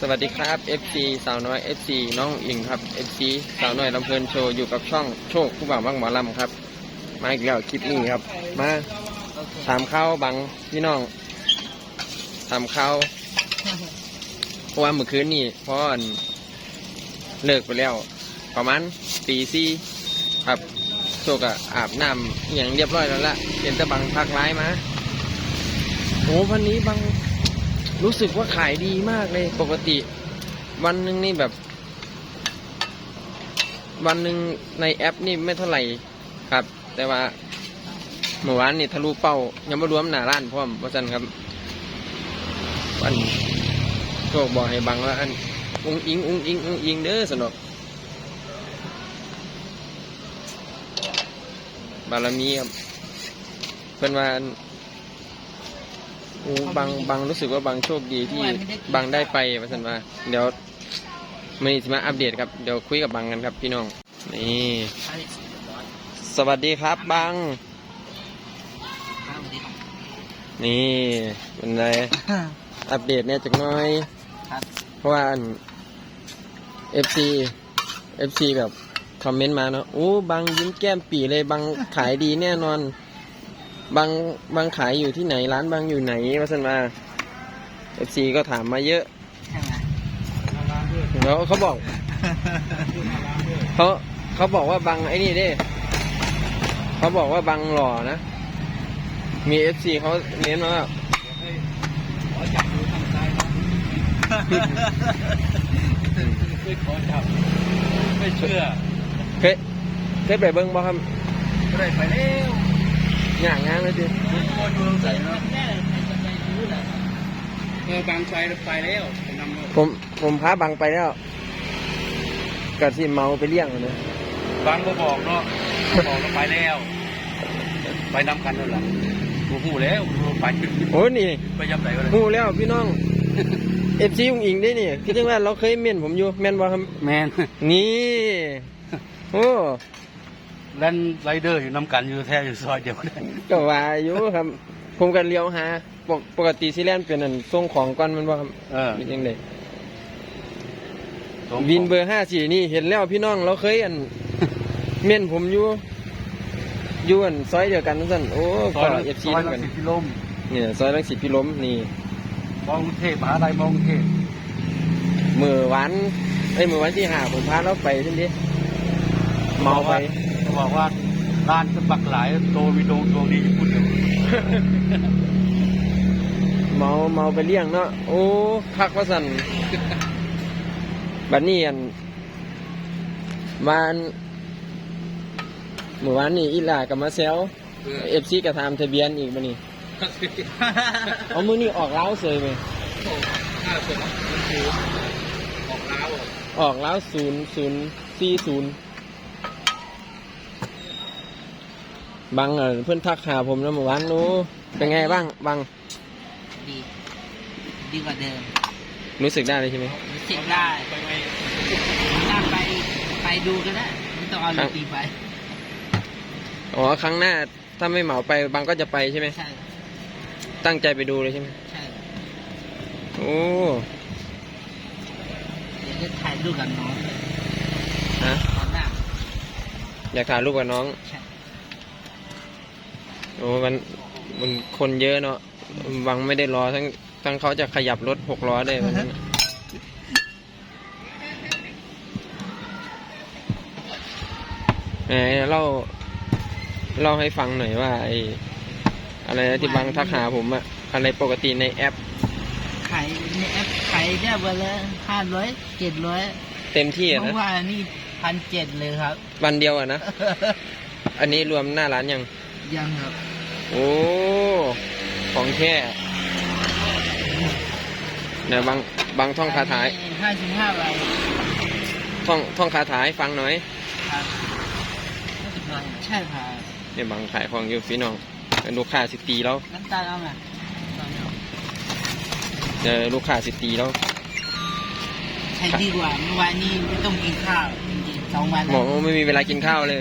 สวัสดีครับ FC สาวน้อย FC น้องอิงครับ FC สาวน้อยลำเพลินโชว์อยู่กับช่องโชคผู้บ่าวบ้างหมอลำครับ มาอีกแล้วคลิปนี้ครับ มาถามข้าวบังพี่น้องถามข้าวเพราะว่าเมื่อคืนนี่พ่อนเลิกไปแล้ว ประมาณตีสี่ครับโชคอะอาบน้ำอย่างเรียบร้อยแล้วละเห็นต่บังพักร้ายมาโอ้วันนี้บัง รู้สึกว่าขายดีมากเลยปกติ วันหนึ่งนี่แบบ วันหนึ่งในแอปนี่ไม่เท่าไหร่ครับ แต่ว่าเมื่อวานนี่ทะลุเป้า ยังไม่รวมหน้าร้านพร้อมเพราะฉะนั้นครับ วันโชคบอกให้บังว่าอันอุ้งอิงอุ้งอิงอุ้งอิงเด้อสนอกบารมีครับเพิ่นว่า อันโอ้บางบางรู้สึกว่าบางโชคดีที่บางได้ไปว่าสันว่าเดี๋ยวมันจะมาอัปเดตครับเดี๋ยวคุยกับบางกันครับพี่น้องนี่สวัสดีครับบางนี่เป็นไรอัปเดตเนี่ยจักหน้อยครับเพราะว่าเอฟซีเอฟซีแบบคอมเมนต์มาเนาะโอ้บางยิ้มแก้มปีเลยบางขายดีแน่นอน บางบางขายอยู่ที่ไหนร้านบางอยู่ไหนว่าสันมาเอฟซีก็ถามมาเยอะใช่ไหมแล้วเขาบอกเขาเขาบอกว่าบางไอ้นี่เด้เขาบอกว่าบางหล่อนะ มีเอฟซีเขาเน้นมาว่าขอจับดูทางซ้ายบ้างไม่ขอจับไม่เชื่อเคยเคยไปเบิ้งบ่ครับไม่ได้ไปแล้ว ย่างงานเลยดิผมก็อยู่ตรงใส่เนาะเออบางไฟไปแล้วไปนำมาผมผมพาบังไปแล้วก็ที่เมาไปเลี้ยงเลยบางก็บอกเนาะบอกแล้วไปแล้ว ไปนำกันนั่นแหละกูหูแล้วกูไปโอ้นี่ไปยำไหนก็เลยหูแล้วพี่น้องเอฟซีอุ้งอิงได้นี่คิดถึงว่าเราเคยเม่นผมอยู่แม่นบ่ครับแมนนี่โอ้ แลนไรเดอร์อยู่นำกันอยู่แท้อยู่ซอยเดียวกันก็ว่าอยู่ครับ ผมกันเลี้ยวหาปกปกติซีแลนเป็นอันส่งของก่อนแมันบ่ครับเออเป็นยังไงวินเบอร์ห้าสี่นี่เห็นแล้วพี่น้องเราเคยอัน เม่นผมอยู่อยู่อันซอยเดียวกันนั่นโอ้ซก็อยเอฟซีซอยเหมืละอนกันสิบกิโลมเนี่ยซอยลังสิตพิล้มนี่มองกรุงเทพมหาลัยมองกรุงเทพมือวันไอ้ยมือวันที่ห้าผมพาเราไปที่นี่เมาไป เขาบอกว่าร้านจะปักหลายโตมีโดงดวงดีญี่ปุ่นเดียวเมาเมาไปเลี้ยงเนาะโอ้คักว่าสันบัดนี้อันวานเมื่อวานนี่อีหลากับมาเซลเอฟซีกระทำทะเบียนอีกบัดนี้เอามือนี่ออกเล้าวเสยไปห้าสิบมันคือออกล้าวอะออกเล้าวศูนย์ศูนย์สี่ศูนย์ บังเออเพื่อนทักหาผมแล้วเมื่อวานนู้เป็นไงบ้างบังดีดีกว่าเดิม รู้สึกได้เลยใช่ไหมรู้สึกได้ไปไหมถ้าไปไปดูก็ได้ไม่ต้องเอาดนตรีไปอ๋อครั้งหน้าถ้าไม่เหมาไปบังก็จะไปใช่ไหมใช่ ตั้งใจไปดูเลยใช่ไหมใช่โอ้เดี๋ยวจะถ่ายรูปกับน้องฮะ ตอนหน้าอยากถ่ายรูปกับน้องใช่ โอ้มันมันคนเยอะเนาะบังไม่ได้รอทั้งทั้งเขาจะขยับรถหกล้อได้วันนั้นน่ะไหนเล่าเล่าให้ฟังหน่อยว่าไออะไรนะที่บังทักหาผมอะอะไรปกติในแอปขายในแอปขายได้วันละห้าร้อยเจ็ดร้อยเต็มที่อะเมื่นะอวานนี่พันเจ็ดเลยครับ วันเดียวอะนะ อันนี้รวมหน้าร้านยังยังครับ โอ้ ของแท้เนี่ยบางบางท่องคาถาห้าสิบห้าใบท่องท่องคาถาให้ฟังหน่อยครับใช่ครับเนี่ยบางขายของอยู่พี่น้องลูกค้าสิตีแล้วน้ำตาลเอาไหมเจอลูกค้าสิตีแล้วใช่ดีกว่าเมื่อวานนี้ไม่ต้องกินข้าวจริงๆสองวันบแล้อวกว่าไม่มีเวลากินข้าวเลย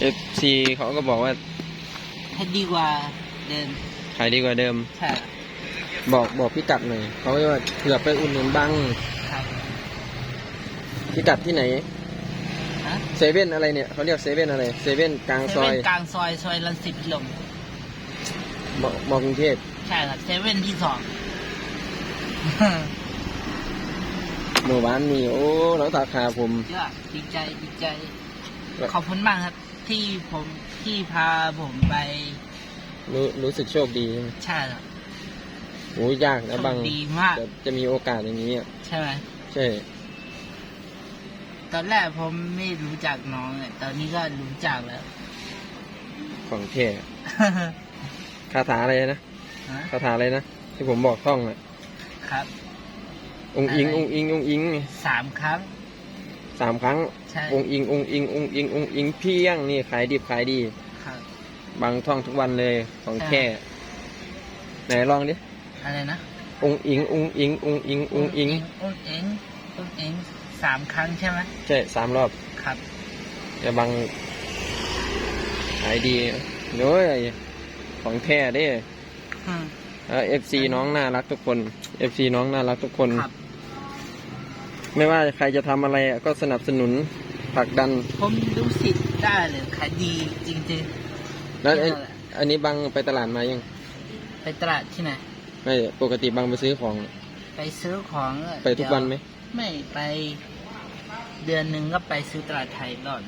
ของทัดอันเอฟซีเขาก็บอกว่าให้ดีกว่าเดิมขายดีกว่าเดิม ใช่บอกบอกพิกัดหน่อยเขาว่าเผื่อไปอุ่นหนุนบังครับพิกัดที่ไหนฮะเซเว่นอะไรเนี่ยเขาเรียกเซเว่นอะไรเซเว่นกลางเซซอเว่ยนกลางซอยซอยลังสิตลมบอกบอกกรุงเทพใช่ครับเซเว่นที่สอง เมื่อวานนี่โอ้น้องสาขาผม ยอดดีใจดีใจ ขอบคุณมากครับ ที่ผมที่พาผมไป รู้รู้สึกโชคดีใช่ไหมใช่ครับโอ้ยากนะโชบางคดีมากจะจะมีโอกาสอย่างนี้อะใช่ไหมใช่ ตอนแรกผมไม่รู้จักน้องเนี่ยตอนนี้ก็รู้จักแล้ว ของแท้คาถาอะไรนะฮะคาถาอะไรนะที่ผมบอกท่องอะครับองค์อิงอะไรองค์อิงองค์อิงสามครั้ง สามครั้งใช่องค์อิงองค์อิงองค์อิงองค์อิงเพียงนี่ขายดิบขายดี ครับ บางท่องทุกวันเลยของใช่แท้ไหนลองดิอะไรนะองค์อิงองค์อิงองค์อิงองค์อิงองค์อิงองค์อิงสามครั้งใช่ไหมใช่สามรอบครับแต่บางขายดีโน้ยของแท้เด้อืมเอฟซีน้องน่ารักทุกคนเอฟซีน้องน่ารักทุกคนครับ ไม่ว่าใครจะทำอะไรก็สนับสนุนผลักดัน ผมรู้สึกได้เลยขายดีจริง แล้วไอ้นั่นแหละ อันนี้บังไปตลาดมายังๆ ไปตลาดที่ไหน ไม่ปกติบังไปซื้อของ ไปซื้อของไปทุกวันไหม ไม่ไป เดือนหนึ่งก็ไปซื้อตลาดไทยรอบ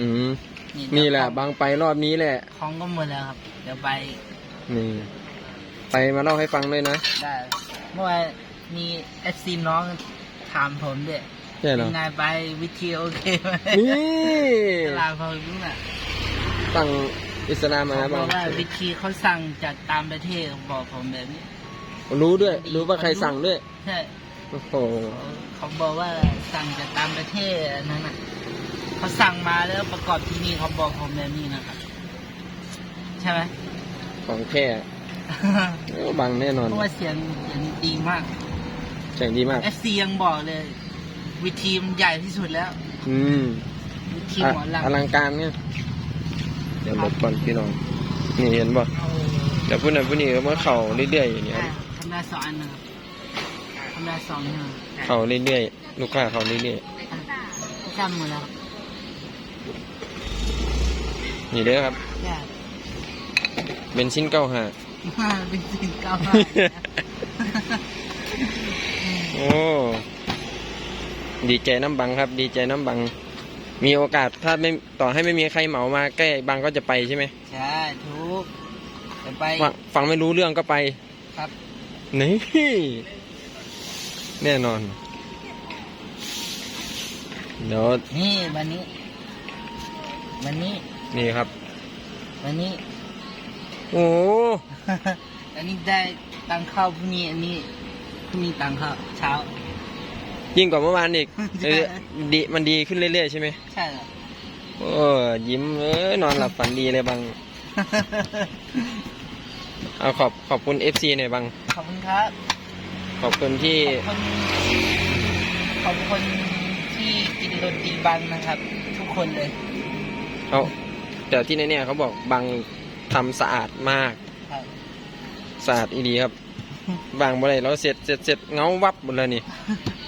อืมนี่นี่แหละเดี๋ยวบังไปรอบนี้แหละ ของก็หมดแล้วครับ เดี๋ยวไปนี่ ไปมาเล่าให้ฟังด้วยนะ ได้ เมื่อวานมีเอฟซีน้อง ถามผมด้วยใช่เหรเป็อนไงไปวิธีโอเคไหมนี่ตลาดพอรู้น่ะตั้งอิสลามมาเขาบบัองกว่าวิธีเขาสั่งจากตามประเทศบอกผมแบบนี้ รู้ด้วย รู้ว่าใครสั่งด้วย ใช่ โอ้โห เขาบอกว่าสั่งจากตามประเทศอันนั้นน่ะเขาสั่งมาแล้วประกอบที่นี่เขาบอกผมแบบนี้นะครับ ใช่ไหม ของแท้โอ้บังแน่นอน เพราะว่าเสียงเสียงดีมากเสียงดีมาก FC ยังบอกเลยวิธีมันใหญ่ที่สุดแล้ว อืมวิธีอะหมอลำอลังการเนี่ย เดี๋ยวหลบก่อนพี่น้อง นี่เห็นป่ะเอาเดี๋ยวพูดหน่อยพูดนี่ก็มาเข่าเรื่อยๆอย่างเงี้ย อะทำได้สองอันนะครับทำได้สองหนึ่งเข่าเรื่อยๆ ลูกค้าเข่าเรื่อยจำหมดแล้วๆนี่เด้อครับได้เป็นชิ้นเก้าหาเป็นสิ่งเก่ามาก โอ้ดีใจน้ำบังครับ ดีใจน้ำบัง มีโอกาสถ้าไม่ต่อให้ไม่มีใครเหมามาใกล้บังก็จะไปใช่ไหมใช่ทุกจะไปฟังฟังไม่รู้เรื่องก็ไปครับนี่แน่นอนเดี๋ยวนี่วันนี้ วันนี้นี่ครับ วันนี้ โอ้อันนี้ได้ตังค์เข้าพรุ่งนี้อันนี้ พรุ่งนี้ตังค์เข้าเช้า ยิ่งกว่าเมื่อวานอีกใช่ เออดีมันดีขึ้นเรื่อยๆใช่ไหมใช่เหรอโอ้ยิ้มเอ้ยนอนหลับฝันดีเลยบังเอาขอบขอบคุณ FC หน่อยบัง ขอบคุณครับขอบคุณที่ขอบคุณขอบคุณที่กินโรตีบังนะครับ ทุกคนเลยเขาแต่ที่แน่ๆเขาบอกบังทำสะอาดมาก ครับ สะอาดอีดีครับ บางบ่ได้เราเสร็จเสร็จเสร็จเงาวับหมดเลยนี่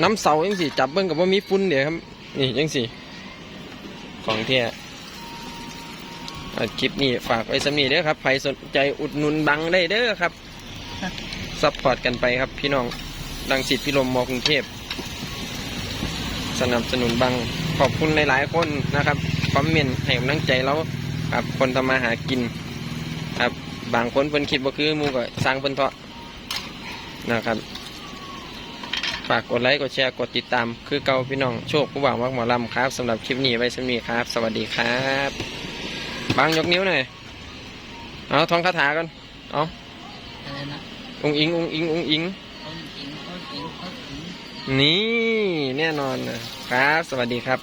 น้ำเสายังสิจับเบิ้งกับว่ามีฝุ่นเดี๋ยวครับ นี่ยังสิของเที่ยอะคลิปนี้ฝากไว้สำนีเด้อครับใครสนใจอุดหนุนบังได้เด้อครับซัพพอร์ตกันไปครับพี่น้องดังสิทธิ์พิลมมกรุงเทพสนับสนุนบังขอบคุณหลายๆคนนะครับคอมเมนต์ให้กำลังใจเราครับคนทำมาหากินครับบางคนเพิ่นคิดว่าคือหมูก็สร้างเพิ่นเถาะ นะครับฝากกดไลค์กดแชร์กดติดตาม คือเก่าพี่น้องโชคผู้บ่าวมักหมอลำครับสำหรับคลิปนี้ไว้สำนีครับ สวัสดีครับบางยกนิ้วหน่อยเอาท่องคาถากันเอาอะไรนะองอิงองอิงองอิงองอิงองอิงองอิงนี่แน่นอนนะครับ สวัสดีครับ